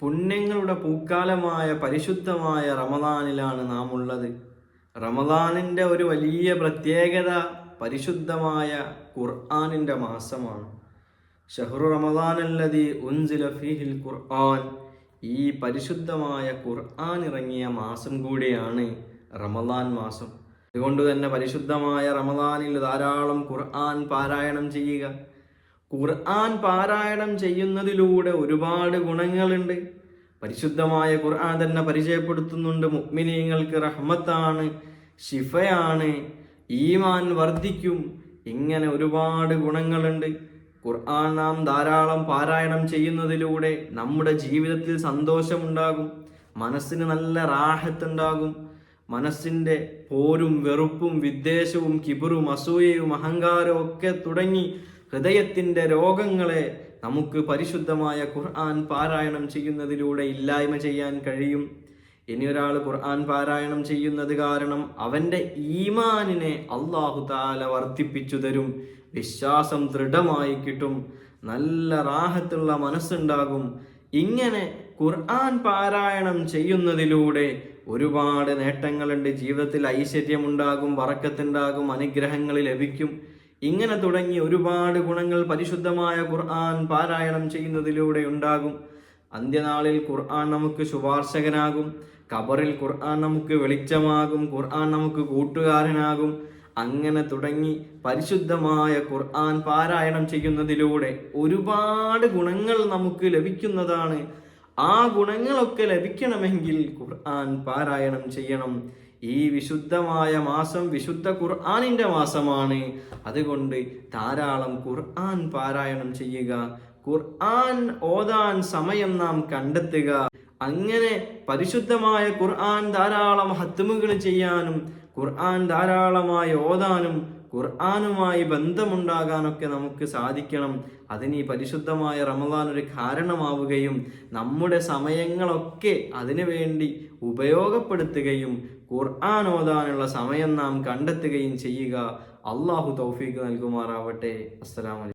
പുണ്യങ്ങളുടെ പൂക്കാലമായ പരിശുദ്ധമായ റമദാനിലാണ് നാം ഉള്ളത് റമദാനിന്റെ ഒരു വലിയ പ്രത്യേകത പരിശുദ്ധമായ ഖുർആാനിന്റെ മാസമാണ്. ഷഹ്റു റമദാനല്ലതി ഉൻസില ഫീഹിൽ ഖുർആൻ. ഈ പരിശുദ്ധമായ ഖുർആൻ ഇറങ്ങിയ മാസം കൂടിയാണ് റമദാൻ മാസം. അതുകൊണ്ട് തന്നെ പരിശുദ്ധമായ റമദാനിൽ ധാരാളം ഖുർആൻ പാരായണം ചെയ്യുക. ഖുർആൻ പാരായണം ചെയ്യുന്നതിലൂടെ ഒരുപാട് ഗുണങ്ങളുണ്ട്. പരിശുദ്ധമായ ഖുർആൻ തന്നെ പരിചയപ്പെടുത്തുന്നുണ്ട്. മുഅ്മിനീങ്ങൾക്ക് റഹ്മത്താണ് ഷിഫയാണ് ഈമാൻ വർദ്ധിക്കും ഇങ്ങനെ ഒരുപാട് ഗുണങ്ങളുണ്ട്. ഖുർആൻ നാം ധാരാളം പാരായണം ചെയ്യുന്നതിലൂടെ നമ്മുടെ ജീവിതത്തിൽ സന്തോഷമുണ്ടാകും. മനസ്സിന് നല്ല റാഹത്തുണ്ടാകും. മനസ്സിന്റെ പോരും വെറുപ്പും വിദ്വേഷവും കിബറും അസൂയയും അഹങ്കാരവും ഒക്കെ തുടങ്ങി ഹൃദയത്തിന്റെ രോഗങ്ങളെ നമുക്ക് പരിശുദ്ധമായ ഖുർആൻ പാരായണം ചെയ്യുന്നതിലൂടെ ഇല്ലായ്മ ചെയ്യാൻ കഴിയും. ഇനി ഒരാൾ ഖുർആൻ പാരായണം ചെയ്യുന്നത് കാരണം അവന്റെ ഈമാനിനെ അള്ളാഹു താല വർദ്ധിപ്പിച്ചു തരും. വിശ്വാസം ദൃഢമായി കിട്ടും. നല്ല റാഹത്തുള്ള മനസ്സുണ്ടാകും. ഇങ്ങനെ ഖുർആൻ പാരായണം ചെയ്യുന്നതിലൂടെ ഒരുപാട് നേട്ടങ്ങളുണ്ട്. ജീവിതത്തിൽ ഐശ്വര്യമുണ്ടാകും വറക്കത്തുണ്ടാകും അനുഗ്രഹങ്ങൾ ലഭിക്കും. ഇങ്ങനെ തുടങ്ങി ഒരുപാട് ഗുണങ്ങൾ പരിശുദ്ധമായ ഖുർആൻ പാരായണം ചെയ്യുന്നതിലൂടെ ഉണ്ടാകും. അന്ത്യനാളിൽ ഖുർആൻ നമുക്ക് ശുപാർശകനാകും. കബറിൽ ഖുർആൻ നമുക്ക് വെളിച്ചമാകും. ഖുർആൻ നമുക്ക് കൂട്ടുകാരനാകും. അങ്ങനെ തുടങ്ങി പരിശുദ്ധമായ ഖുർആൻ പാരായണം ചെയ്യുന്നതിലൂടെ ഒരുപാട് ഗുണങ്ങൾ നമുക്ക് ലഭിക്കുന്നതാണ് ആ ഗുണങ്ങളൊക്കെ ലഭിക്കണമെങ്കിൽ ഖുർആൻ പാരായണം ചെയ്യണം. ഈ വിശുദ്ധമായ മാസം വിശുദ്ധ ഖുർആാനിന്റെ മാസമാണ്. അതുകൊണ്ട് ധാരാളം ഖുർആൻ പാരായണം ചെയ്യുക. ഖുർആൻ ഓതാൻ സമയം നാം കണ്ടെത്തുക. അങ്ങനെ പരിശുദ്ധമായ ഖുർആൻ ധാരാളം ഹത്തുമുകൾ ചെയ്യാനും ഖുർആൻ ധാരാളമായി ഓതാനും ഖുർആാനുമായി ബന്ധമുണ്ടാകാനൊക്കെ നമുക്ക് സാധിക്കണം. അതിന് ഈ പരിശുദ്ധമായ റമദാൻ ഒരു കാരണമാവുകയും നമ്മുടെ സമയങ്ങളൊക്കെ അതിനു വേണ്ടി ഉപയോഗപ്പെടുത്തുകയും ഖുർആൻ ഓതാനുള്ള സമയം നാം കണ്ടെത്തുകയും ചെയ്യുക. അള്ളാഹു തൗഫീഖ് നൽകുമാറാവട്ടെ. അസ്സലാമലൈക്കും